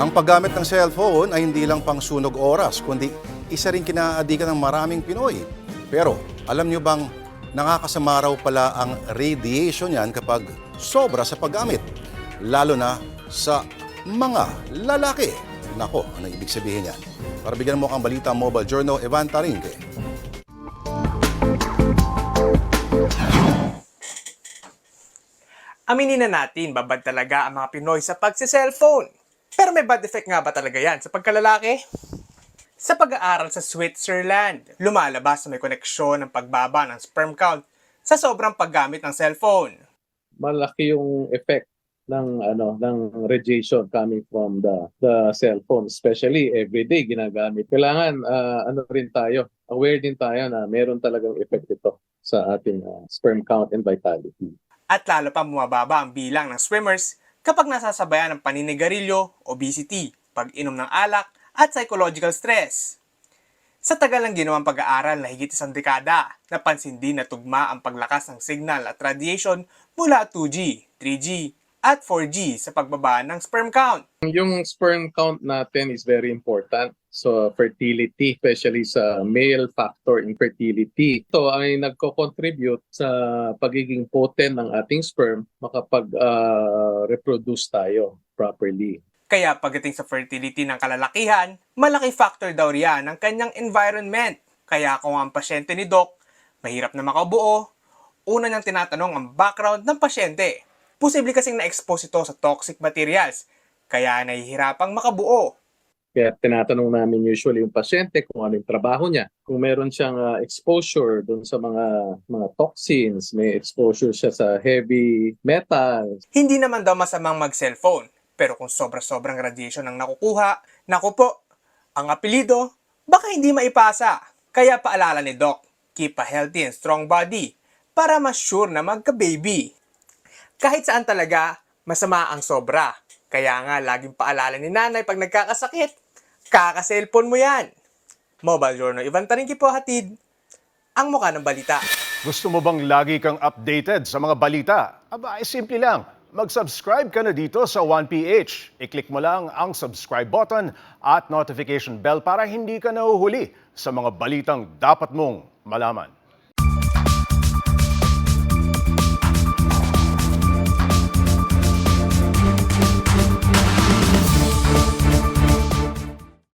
Ang paggamit ng cellphone ay hindi lang pang sunog oras, kundi isa rin kinaadikan ng maraming Pinoy. Pero alam niyo bang nakakasama raw pala ang radiation yan kapag sobra sa paggamit? Lalo na sa mga lalaki. Nako, ano ibig sabihin yan? Para bigyan mo kang balita Mobile Journal, Evan Tarinque. Aminin na natin, babad talaga ang mga Pinoy sa pagsi-cellphone. Pero may bad effect nga ba talaga yan sa pagkalalaki? Sa pag-aaral sa Switzerland, lumalabas na may koneksyon ng pagbaba ng sperm count sa sobrang paggamit ng cellphone. malaki yung effect ng ano ng radiation coming from the the cellphone especially everyday ginagamit kailangan ah, ano rin tayo aware din tayo na meron talagang effect ito sa ating ah, sperm count and vitality At lalo pa bumababa ang bilang ng swimmers kapag nasasabayan ng paninigarilyo, obesity, pag-inom ng alak, at psychological stress. Sa tagal ng ginawang pag-aaral na higit isang dekada, napansin din na tugma ang paglakas ng signal at radiation mula 2G, 3G, at 4G sa pagbaba ng sperm count. yung sperm count natin is very important so fertility especially sa male factor in fertility ito ay nagko-contribute sa pagiging potent ng ating sperm makapag ah, reproduce tayo properly Kaya pagdating sa fertility ng kalalakihan, malaki factor daw riyan ng kanyang environment. Kaya kung ang pasyente ni Doc, mahirap na makabuo, una niyang tinatanong ang background ng pasyente. Posible kasing na-expose ito sa toxic materials, kaya nahihirapang makabuo. Kaya tinatanong namin usually yung pasyente kung ano yung trabaho niya. Kung meron siyang ah, exposure doon sa mga mga toxins, may exposure siya sa heavy metals, Hindi naman daw masamang mag-cellphone, pero kung sobra-sobrang radiation ang nakukuha, naku po, ang apelido, baka hindi maipasa. Kaya paalala ni Doc, keep a healthy and strong body para mas sure na magka-baby. Kahit saan talaga, masama ang sobra. Kaya nga, laging paalala ni nanay pag nagkakasakit, kaka-cellphone mo yan. Mobile Journal, Ivan Taringki po hatid. Ang mukha ng balita. Gusto mo bang lagi kang updated sa mga balita? Aba, ay simple lang. Mag-subscribe ka na dito sa 1PH. I-click mo lang ang subscribe button at notification bell para hindi ka nahuhuli sa mga balitang dapat mong malaman.